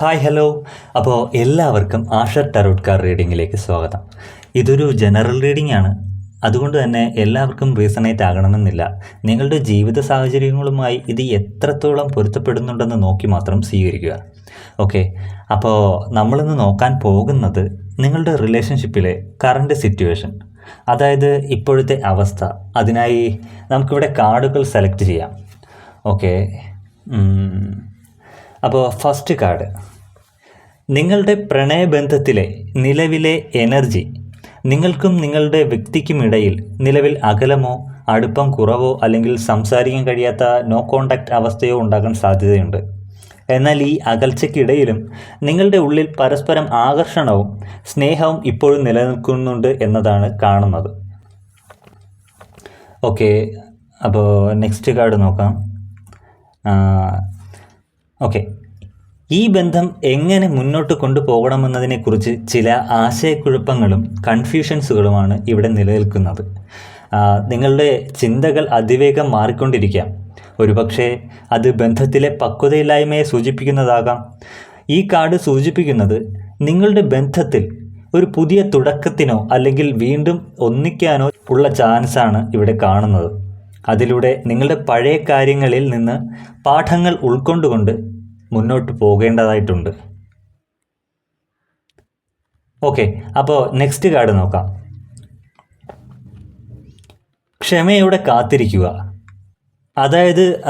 Hi hello അപ്പോൾ എല്ലാവർക്കും ആഷർ tarot car റീഡിങ്ങിലേക്ക് സ്വാഗതം. ഇതൊരു ജനറൽ റീഡിംഗ് ആണ്. അതുകൊണ്ട് തന്നെ എല്ലാവർക്കും റീസണേറ്റ് ആകണമെന്നില്ല. നിങ്ങളുടെ ജീവിത സാഹചര്യങ്ങളുമായി ഇത് എത്രത്തോളം പൊരുത്തപ്പെടുന്നുണ്ടെന്ന് നോക്കി മാത്രം സ്വീകരിക്കുക. ഓക്കെ അപ്പോൾ നമ്മളിന്ന് നോക്കാൻ പോകുന്നത് നിങ്ങളുടെ റിലേഷൻഷിപ്പിലെ കറണ്ട് സിറ്റുവേഷൻ അതായത് ഇപ്പോഴത്തെ അവസ്ഥ. അതിനായി നമുക്കിവിടെ കാർഡുകൾ സെലക്ട് ചെയ്യാം. ഓക്കെ അപ്പോൾ ഫസ്റ്റ് കാർഡ് നിങ്ങളുടെ പ്രണയബന്ധത്തിലെ നിലവിലെ എനർജി നിങ്ങൾക്കും നിങ്ങളുടെ വ്യക്തിക്കും ഇടയിൽ നിലവിൽ അകലമോ അടുപ്പം കുറവോ അല്ലെങ്കിൽ സംസാരിക്കാൻ കഴിയാത്ത നോ കോണ്ടാക്റ്റ് അവസ്ഥയോ ഉണ്ടാകാൻ സാധ്യതയുണ്ട്. എന്നാൽ ഈ അകൽച്ചയ്ക്കിടയിലും നിങ്ങളുടെ ഉള്ളിൽ പരസ്പരം ആകർഷണവും സ്നേഹവും ഇപ്പോഴും നിലനിൽക്കുന്നുണ്ട് എന്നതാണ് കാണുന്നത്. ഓക്കെ അപ്പോൾ നെക്സ്റ്റ് കാർഡ് നോക്കാം. ഓക്കെ ഈ ബന്ധം എങ്ങനെ മുന്നോട്ട് കൊണ്ടുപോകണമെന്നതിനെക്കുറിച്ച് ചില ആശയക്കുഴപ്പങ്ങളും കൺഫ്യൂഷൻസുകളുമാണ് ഇവിടെ നിലനിൽക്കുന്നത്. നിങ്ങളുടെ ചിന്തകൾ അതിവേഗം മാറിക്കൊണ്ടിരിക്കാം. ഒരുപക്ഷെ അത് ബന്ധത്തിലെ പക്വതയില്ലായ്മയെ സൂചിപ്പിക്കുന്നതാകാം. ഈ കാർഡ് സൂചിപ്പിക്കുന്നത് നിങ്ങളുടെ ബന്ധത്തിൽ ഒരു പുതിയ തുടക്കത്തിനോ അല്ലെങ്കിൽ വീണ്ടും ഒന്നിക്കാനോ ഉള്ള ചാൻസാണ് ഇവിടെ കാണുന്നത്. അതിലൂടെ നിങ്ങളുടെ പഴയ കാര്യങ്ങളിൽ നിന്ന് പാഠങ്ങൾ ഉൾക്കൊണ്ടുകൊണ്ട് മുന്നോട്ട് പോകേണ്ടതായിട്ടുണ്ട്. ഓക്കെ അപ്പോൾ നെക്സ്റ്റ് കാർഡ് നോക്കാം. ക്ഷമയോടെ കാത്തിരിക്കുക. അതായത്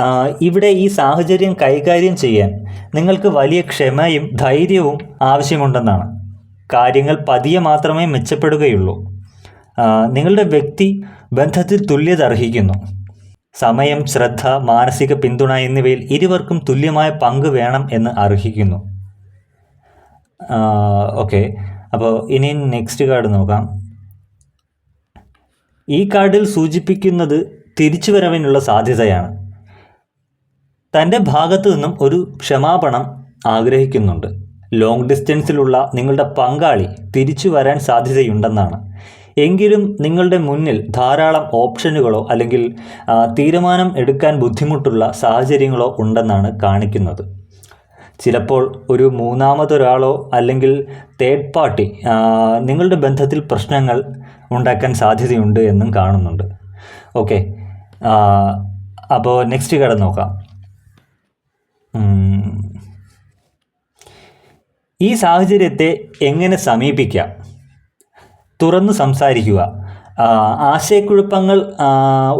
ഇവിടെ ഈ സാഹചര്യം കൈകാര്യം ചെയ്യാൻ നിങ്ങൾക്ക് വലിയ ക്ഷമയും ധൈര്യവും ആവശ്യമുണ്ടെന്നാണ്. കാര്യങ്ങൾ പതിയെ മാത്രമേ മെച്ചപ്പെടുകയുള്ളൂ. നിങ്ങളുടെ വ്യക്തി ബന്ധത്തിൽ തുല്യത അർഹിക്കുന്നു. സമയം ശ്രദ്ധ മാനസിക പിന്തുണ എന്നിവയിൽ ഇരുവർക്കും തുല്യമായ പങ്ക് വേണം എന്ന് അർഹിക്കുന്നു. ഓക്കെ. അപ്പോൾ ഇനി നെക്സ്റ്റ് കാർഡ് നോക്കാം. ഈ കാർഡിൽ സൂചിപ്പിക്കുന്നത് തിരിച്ചുവരവിനുള്ള സാധ്യതയാണ്. തന്റെ ഭാഗത്തു നിന്നും ഒരു ക്ഷമാപണം ആഗ്രഹിക്കുന്നുണ്ട്. ലോങ് ഡിസ്റ്റൻസിലുള്ള നിങ്ങളുടെ പങ്കാളി തിരിച്ചു വരാൻ സാധ്യതയുണ്ടെന്നാണ്. എങ്കിലും നിങ്ങളുടെ മുന്നിൽ ധാരാളം ഓപ്ഷനുകളോ അല്ലെങ്കിൽ തീരുമാനം എടുക്കാൻ ബുദ്ധിമുട്ടുള്ള സാഹചര്യങ്ങളോ ഉണ്ടെന്നാണ് കാണിക്കുന്നത്. ചിലപ്പോൾ ഒരു മൂന്നാമതൊരാളോ അല്ലെങ്കിൽ തേർഡ് പാർട്ടി നിങ്ങളുടെ ബന്ധത്തിൽ പ്രശ്നങ്ങൾ ഉണ്ടാക്കാൻ സാധ്യതയുണ്ട് എന്നും കാണുന്നുണ്ട്. ഓക്കെ അപ്പോൾ നെക്സ്റ്റ് കട നോക്കാം. ഈ സാഹചര്യത്തെ എങ്ങനെ സമീപിക്കാം? തുറന്നു സംസാരിക്കുക. ആശയക്കുഴപ്പങ്ങൾ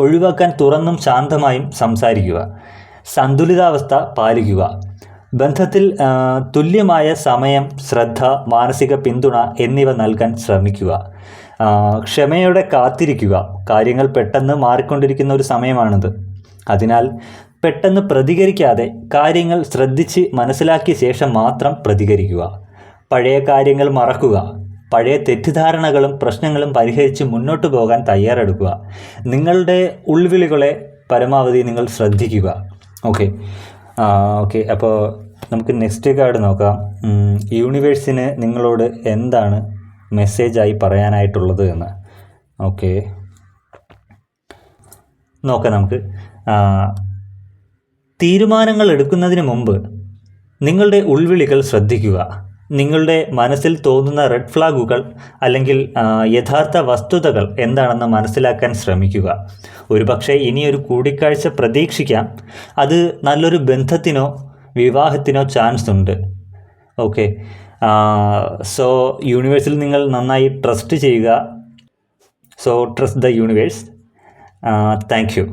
ഒഴിവാക്കാൻ തുറന്നും ശാന്തമായും സംസാരിക്കുക. സന്തുലിതാവസ്ഥ പാലിക്കുക. ബന്ധത്തിൽ തുല്യമായ സമയം ശ്രദ്ധ മാനസിക പിന്തുണ എന്നിവ നൽകാൻ ശ്രമിക്കുക. ക്ഷമയോടെ കാത്തിരിക്കുക. കാര്യങ്ങൾ പെട്ടെന്ന് മാറിക്കൊണ്ടിരിക്കുന്ന ഒരു സമയമാണിത്. അതിനാൽ പെട്ടെന്ന് പ്രതികരിക്കാതെ കാര്യങ്ങൾ ശ്രദ്ധിച്ച് മനസ്സിലാക്കിയ ശേഷം മാത്രം പ്രതികരിക്കുക. പഴയ കാര്യങ്ങൾ മറക്കുക. പഴയ തെറ്റിദ്ധാരണകളും പ്രശ്നങ്ങളും പരിഹരിച്ച് മുന്നോട്ട് പോകാൻ തയ്യാറെടുക്കുക. നിങ്ങളുടെ ഉൾവിളികളെ പരമാവധി നിങ്ങൾ ശ്രദ്ധിക്കുക. ഓക്കെ. ഓക്കെ. അപ്പോൾ നമുക്ക് നെക്സ്റ്റ് കാർഡ് നോക്കാം. യൂണിവേഴ്സിന് നിങ്ങളോട് എന്താണ് മെസ്സേജായി പറയാനായിട്ടുള്ളത് എന്ന്. ഓക്കെ. നോക്കാം നമുക്ക്. തീരുമാനങ്ങൾ എടുക്കുന്നതിന് മുമ്പ് നിങ്ങളുടെ ഉൾവിളികൾ ശ്രദ്ധിക്കുക. നിങ്ങളുടെ മനസ്സിൽ തോന്നുന്ന റെഡ് ഫ്ലാഗുകൾ അല്ലെങ്കിൽ യഥാർത്ഥ വസ്തുതകൾ എന്താണെന്ന് മനസ്സിലാക്കാൻ ശ്രമിക്കുക. ഒരുപക്ഷെ ഇനിയൊരു കൂടിക്കാഴ്ച പ്രതീക്ഷിക്കാം. അത് നല്ലൊരു ബന്ധത്തിനോ വിവാഹത്തിനോ ചാൻസ് ഉണ്ട്. ഓക്കെ സോ യൂണിവേഴ്സിൽ നിങ്ങൾ നന്നായി ട്രസ്റ്റ് ചെയ്യുക. So trust the universe thank